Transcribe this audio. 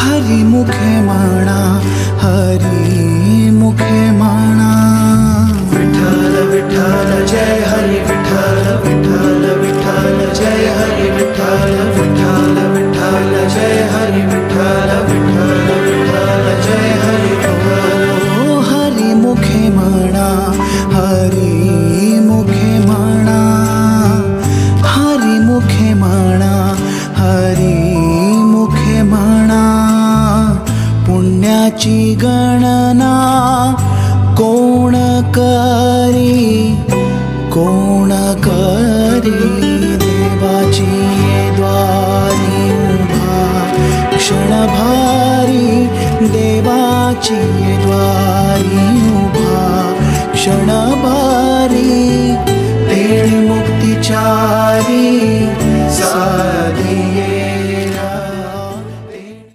हरी मुखे माणा। त्याची गणना कोण करी? कोण करी देवाची द्वारी उभा? क्षणभारी देवाची द्वारी उभा? क्षणभारी